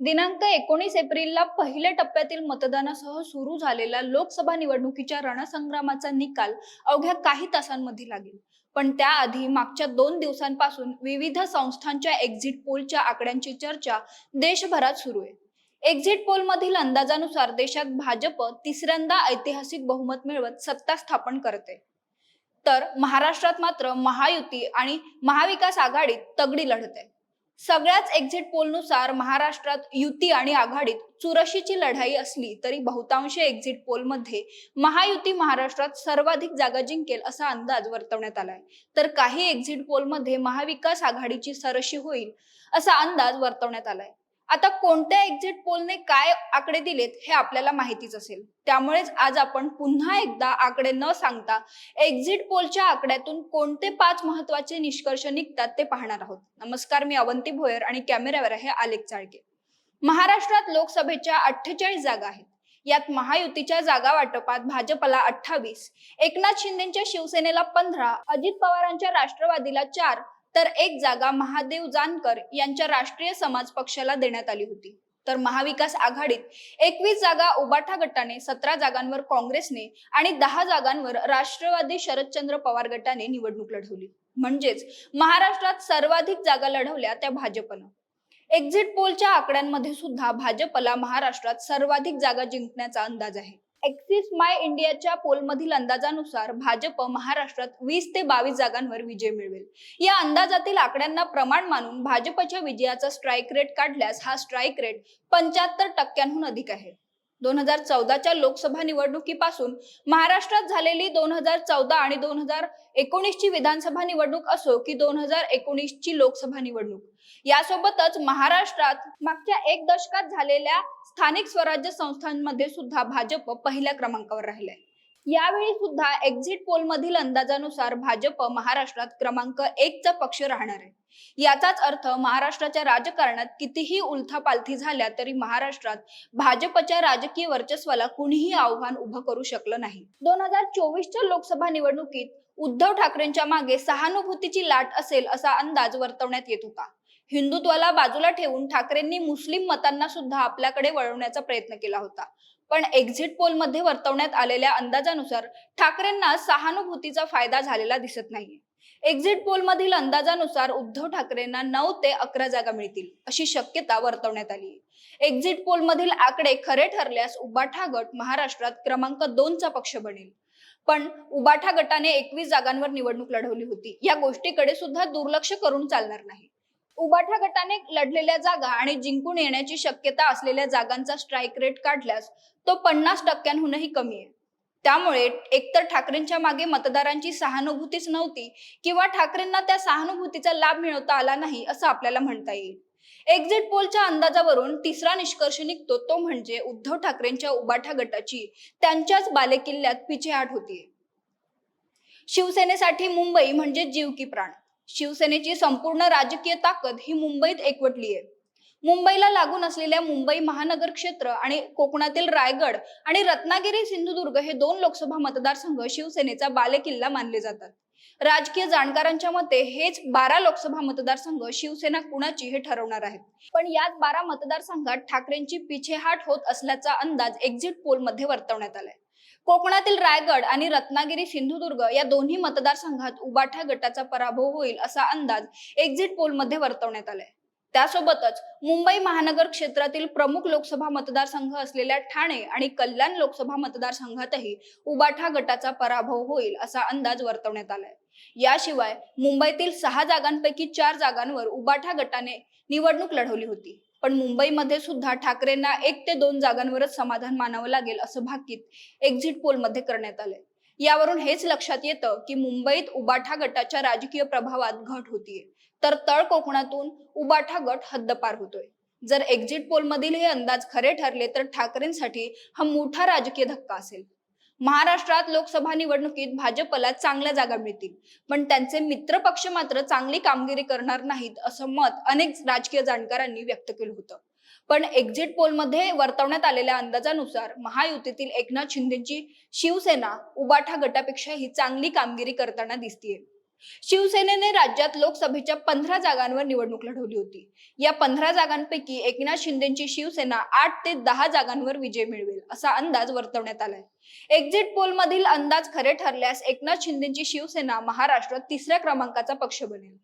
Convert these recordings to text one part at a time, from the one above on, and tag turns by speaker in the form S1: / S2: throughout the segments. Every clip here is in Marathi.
S1: दिनांक एकोणीस एप्रिलला पहिल्या टप्प्यातील मतदानासह सुरू झालेल्या लोकसभा निवडणुकीच्या रणसंग्रामाचा निकाल अवघ्या काही तासांमध्ये लागेल. पण त्याआधी मागच्या दोन दिवसांपासून विविध संस्थांच्या एक्झिट पोलच्या आकड्यांची चर्चा देशभरात सुरू आहे. एक्झिट पोल मधील अंदाजानुसार देशात भाजप तिसऱ्यांदा ऐतिहासिक बहुमत मिळवत सत्ता स्थापन करते. तर महाराष्ट्रात मात्र महायुती आणि महाविकास आघाडीत तगडी लढत. आहे सगळ्याच एक्झिट पोलनुसार महाराष्ट्रात युती आणि आघाडीत चुरशीची लढाई असली तरी बहुतांश एक्झिट पोलमध्ये महायुती महाराष्ट्रात सर्वाधिक जागा जिंकेल असा अंदाज वर्तवण्यात आलाय. तर काही एक्झिट पोलमध्ये महाविकास आघाडीची सरशी होईल असा अंदाज वर्तवण्यात आलाय. आता कोणत्या एक्झिट पोलने काय आकडे दिलेत हे आपल्याला माहितीच असेल. त्यामुळेच आज आपण पुन्हा एकदा आकडे न सांगता एक्झिट पोलच्या आकड्यातून कोणते पाच महत्त्वाचे निष्कर्ष निघतात ते पाहणार आहोत. नमस्कार मी अवंती भोयर आणि कॅमेऱ्यावर आहे आलेख चाळके. महाराष्ट्रात लोकसभेच्या अठ्ठेचाळीस जागा आहेत. यात महायुतीच्या जागा वाटपात भाजपला अठ्ठावीस एकनाथ शिंदेच्या शिवसेनेला पंधरा अजित पवारांच्या राष्ट्रवादीला चार तर एक जागा महादेव जानकर यांच्या राष्ट्रीय समाज पक्षाला देण्यात आली होती. तर महाविकास आघाडीत एकवीस जागा उबाठा गटाने सतरा जागांवर काँग्रेसने आणि दहा जागांवर राष्ट्रवादी शरदचंद्र पवार गटाने निवडणूक लढवली. म्हणजेच महाराष्ट्रात सर्वाधिक जागा लढवल्या त्या भाजपनं. एक्झिट पोलच्या आकड्यांमध्ये सुद्धा भाजपला महाराष्ट्रात सर्वाधिक जागा जिंकण्याचा अंदाज आहे. एक्सिस माय इंडियाच्या पोलमधील अंदाजानुसार भाजप महाराष्ट्रात वीस ते बावीस जागांवर विजय मिळवेल. या अंदाजातील आकड्यांना प्रमाण मानून भाजपच्या विजयाचा स्ट्राईक रेट काढल्यास हा स्ट्राईक रेट पंच्याहत्तर टक्क्यांहून अधिक आहे. दोन हजार चौदाच्या लोकसभा निवडणुकीपासून महाराष्ट्रात झालेली दोन हजार चौदा आणि दोन हजार एकोणीसची विधानसभा निवडणूक असो की दोन हजार एकोणीसची लोकसभा निवडणूक. यासोबतच महाराष्ट्रात मागच्या एक दशकात झालेल्या स्थानिक स्वराज्य संस्थांमध्ये सुद्धा भाजप पहिल्या क्रमांकावर राहिलाय. यावेळी सुद्धा एक्झिट पोल मधील अंदाजानुसार भाजप महाराष्ट्रात क्रमांक एकचा पक्ष राहणार आहे. याचाच अर्थ महाराष्ट्राच्या राजकारणात कितीही उलथापालथी झाल्या तरी महाराष्ट्रात भाजपच्या राजकीय वर्चस्वाला कुणीही आव्हान उभं करू शकलं नाही. दोन हजार चोवीसच्या लोकसभा निवडणुकीत उद्धव ठाकरेंच्या मागे सहानुभूतीची लाट असेल असा अंदाज वर्तवण्यात येत होता. हिंदुत्वाला बाजूला ठेवून ठाकरेंनी मुस्लिम मतांना सुद्धा आपल्याकडे वळवण्याचा प्रयत्न केला होता. पण एक्झिट पोलमध्ये वर्तवण्यात आलेल्या अंदाजानुसार ठाकरेंना सहानुभूतीचा फायदा झालेला दिसत नाही एक्झिट पोल मधील अंदाजानुसार उद्धव ठाकरेंना नऊ ते अकरा जागा मिळतील अशी शक्यता वर्तवण्यात आली एक्झिट पोल मधील आकडे खरे ठरल्यास उबाठा गट महाराष्ट्रात क्रमांक दोनचा पक्ष बनेल. पण उबाठा गटाने एकवीस जागांवर निवडणूक लढवली होती. या गोष्टीकडे सुद्धा दुर्लक्ष करून चालणार नाही. उबाठा गटाने लढलेल्या जागा आणि जिंकून येण्याची शक्यता असलेल्या जागांचा स्ट्राईक रेट काढल्यास तो पन्नास टक्क्यांहूनही कमी आहे. त्यामुळे एकतर ठाकरेंच्या मागे मतदारांची सहानुभूतीच नव्हती किंवा ठाकरेंना त्या सहानुभूतीचा लाभ मिळवता आला नाही असं आपल्याला म्हणता येईल. एक्झिट पोलच्या अंदाजावरून तिसरा निष्कर्ष निघतो तो म्हणजे उद्धव ठाकरेंच्या उबाठा गटाची त्यांच्याच बालेकिल्ल्यात पिछेहाट होतीये. शिवसेनेसाठी मुंबई म्हणजे जीव की प्राण. शिवसेनेची संपूर्ण राजकीय ताकद ही मुंबईत एकवटली आहे. मुंबईला लागून असलेल्या मुंबई महानगर क्षेत्र आणि कोकणातील रायगड आणि रत्नागिरी सिंधुदुर्ग हे दोन लोकसभा मतदारसंघ शिवसेनेचा बालेकिल्ला मानले जातात. राजकीय जाणकारांच्या मते हेच बारा लोकसभा मतदारसंघ शिवसेना कुणाची हे ठरवणार आहेत. पण याच बारा मतदारसंघात ठाकरेंची पिछेहाट होत असल्याचा अंदाज एक्झिट पोलमध्ये वर्तवण्यात आलाय. कोकणातील रायगड आणि रत्नागिरी सिंधुदुर्ग या दोन्ही मतदारसंघात उबाठा गटाचा पराभव होईल असा अंदाज एक्झिट पोलमध्ये वर्तवण्यात आलाय. त्यासोबतच मुंबई महानगर क्षेत्रातील प्रमुख लोकसभा मतदारसंघ असलेल्या ठाणे आणि कल्याण लोकसभा मतदारसंघातही उबाठा गटाचा पराभव होईल असा अंदाज वर्तवण्यात आलाय. याशिवाय मुंबईतील सहा जागांपैकी चार जागांवर उबाठा गटाने निवडणूक लढवली होती. पण मुंबईमध्ये सुद्धा ठाकरेंना एक ते दोन जागांवरच समाधान मानावं लागेल असं भाकीत एक्झिट पोलमध्ये करण्यात आलंय. यावरून हेच लक्षात येतं की मुंबईत उबाठा गटाच्या राजकीय प्रभावात घट होतीये. तर तळ कोकणातून उबाठा गट हद्दपार होतोय. जर एक्झिट पोल मधील हे अंदाज खरे ठरले तर ठाकरेंसाठी हा मोठा राजकीय धक्का असेल. महाराष्ट्रात लोकसभा निवडणुकीत भाजपला चांगल्या जागा मिळतील. पण त्यांचे मित्र पक्ष मात्र चांगली कामगिरी करणार नाहीत असं मत अनेक राजकीय जाणकारांनी व्यक्त केलं होतं. पण एक्झिट पोलमध्ये वर्तवण्यात आलेल्या अंदाजानुसार महायुतीतील एकनाथ शिंदेची शिवसेना उबाठा गटापेक्षा ही चांगली कामगिरी करताना दिसतीये. शिवसेनेने राज्यात लोकसभेच्या पंधरा जागांवर निवडणूक लढवली होती. या पंधरा जागांपैकी एकनाथ शिंदेची शिवसेना आठ ते दहा जागांवर विजय मिळवेल असा अंदाज वर्तवण्यात आलाय. एक्झिट पोल मधील अंदाज खरे ठरल्यास एकनाथ शिंदेची शिवसेना महाराष्ट्रात तिसऱ्या क्रमांकाचा पक्ष बनेल.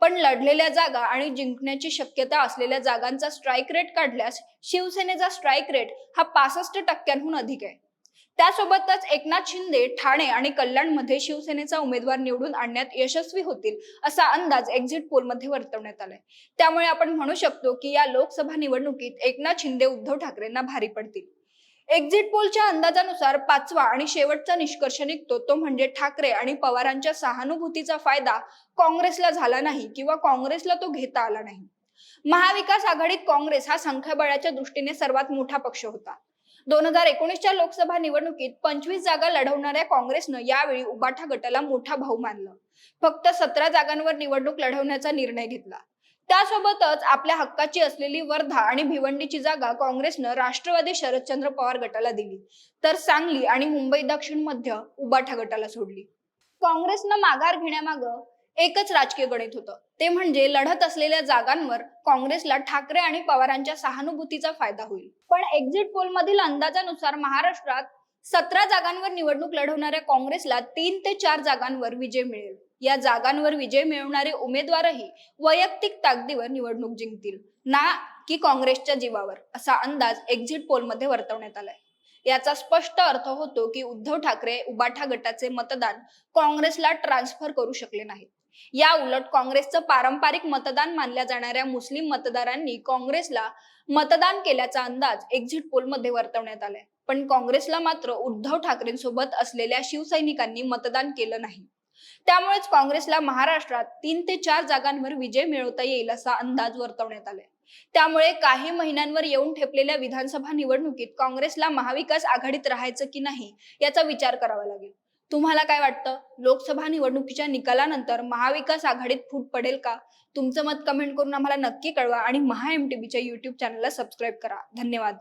S1: पण लढलेल्या जागा आणि जिंकण्याची शक्यता असलेल्या जागांचा स्ट्राईक रेट काढल्यास शिवसेनेचा स्ट्राईक रेट हा पासष्ट टक्क्यांहून अधिक आहे. त्यासोबतच एकनाथ शिंदे ठाणे आणि कल्याणमध्ये शिवसेनेचा उमेदवार निवडून आणण्यात यशस्वी होतील असा अंदाज एक्झिट पोलमध्ये वर्तवण्यात आलाय. त्यामुळे आपण म्हणू शकतो की या लोकसभा निवडणुकीत एकनाथ शिंदे उद्धव ठाकरेंना भारी पडतील. एक्झिट पोलच्या अंदाजानुसार पाचवा आणि शेवटचा निष्कर्ष निघतो तो म्हणजे ठाकरे आणि पवारांच्या सहानुभूतीचा फायदा काँग्रेसला झाला नाही किंवा काँग्रेसला तो घेता आला नाही. महाविकास आघाडीत काँग्रेस हा संख्याबळाच्या दृष्टीने सर्वात मोठा पक्ष होता. दोन हजार एकोणीसच्या लोकसभा निवडणुकीत पंचवीस जागा लढवणाऱ्या काँग्रेसनं यावेळी उबाठा गटाला मोठा भाऊ मानलं. फक्त सतरा जागांवर निवडणूक लढवण्याचा निर्णय घेतला. त्यासोबतच आपल्या हक्काची असलेली वर्धा आणि भिवंडीची जागा काँग्रेसनं राष्ट्रवादी शरदचंद्र पवार गटाला दिली. तर सांगली आणि मुंबई दक्षिण मध्य उबाठा गटाला सोडली. काँग्रेसनं माघार घेण्यामागं एकच राजकीय गणित होतं. ते म्हणजे लढत असलेल्या जागांवर काँग्रेसला ठाकरे आणि पवारांच्या सहानुभूतीचा फायदा होईल. पण एक्झिट पोल मधील अंदाजानुसार महाराष्ट्रात सतरा जागांवर निवडणूक लढवणाऱ्या काँग्रेसला तीन ते चार जागांवर विजय मिळेल. या जागांवर विजय मिळवणारे उमेदवारही वैयक्तिक ताकदीवर निवडणूक जिंकतील ना की काँग्रेसच्या जीवावर असा अंदाज एक्झिट पोलमध्ये वर्तवण्यात आलाय. याचा स्पष्ट अर्थ होतो की उद्धव ठाकरे उबाठा गटाचे मतदान काँग्रेसला ट्रान्सफर करू शकले नाहीत. या उलट काँग्रेसचं पारंपरिक मतदान मानल्या जाणाऱ्या मुस्लिम मतदारांनी काँग्रेसला मतदान केल्याचा अंदाज एक्झिट पोलमध्ये वर्तवण्यात आलाय. पण काँग्रेसला मात्र उद्धव ठाकरेंसोबत असलेल्या शिवसैनिकांनी मतदान केलं नाही. त्यामुळेच काँग्रेसला महाराष्ट्रात तीन ते चार जागांवर विजय मिळवता येईल असा अंदाज वर्तवण्यात आलाय. त्यामुळे काही महिन्यांवर येऊन ठेपलेल्या विधानसभा निवडणुकीत काँग्रेसला महाविकास आघाडीत राहायचं की नाही याचा विचार करावा लागेल. तुम्हाला काय वाटतं? लोकसभा निवडणुकीच्या निकालानंतर महाविकास आघाडीत फूट पडेल का? तुमचं मत कमेंट करून आम्हाला नक्की कळवा आणि महा एमटीबीच्या युट्यूब चॅनलला सबस्क्राईब करा. धन्यवाद.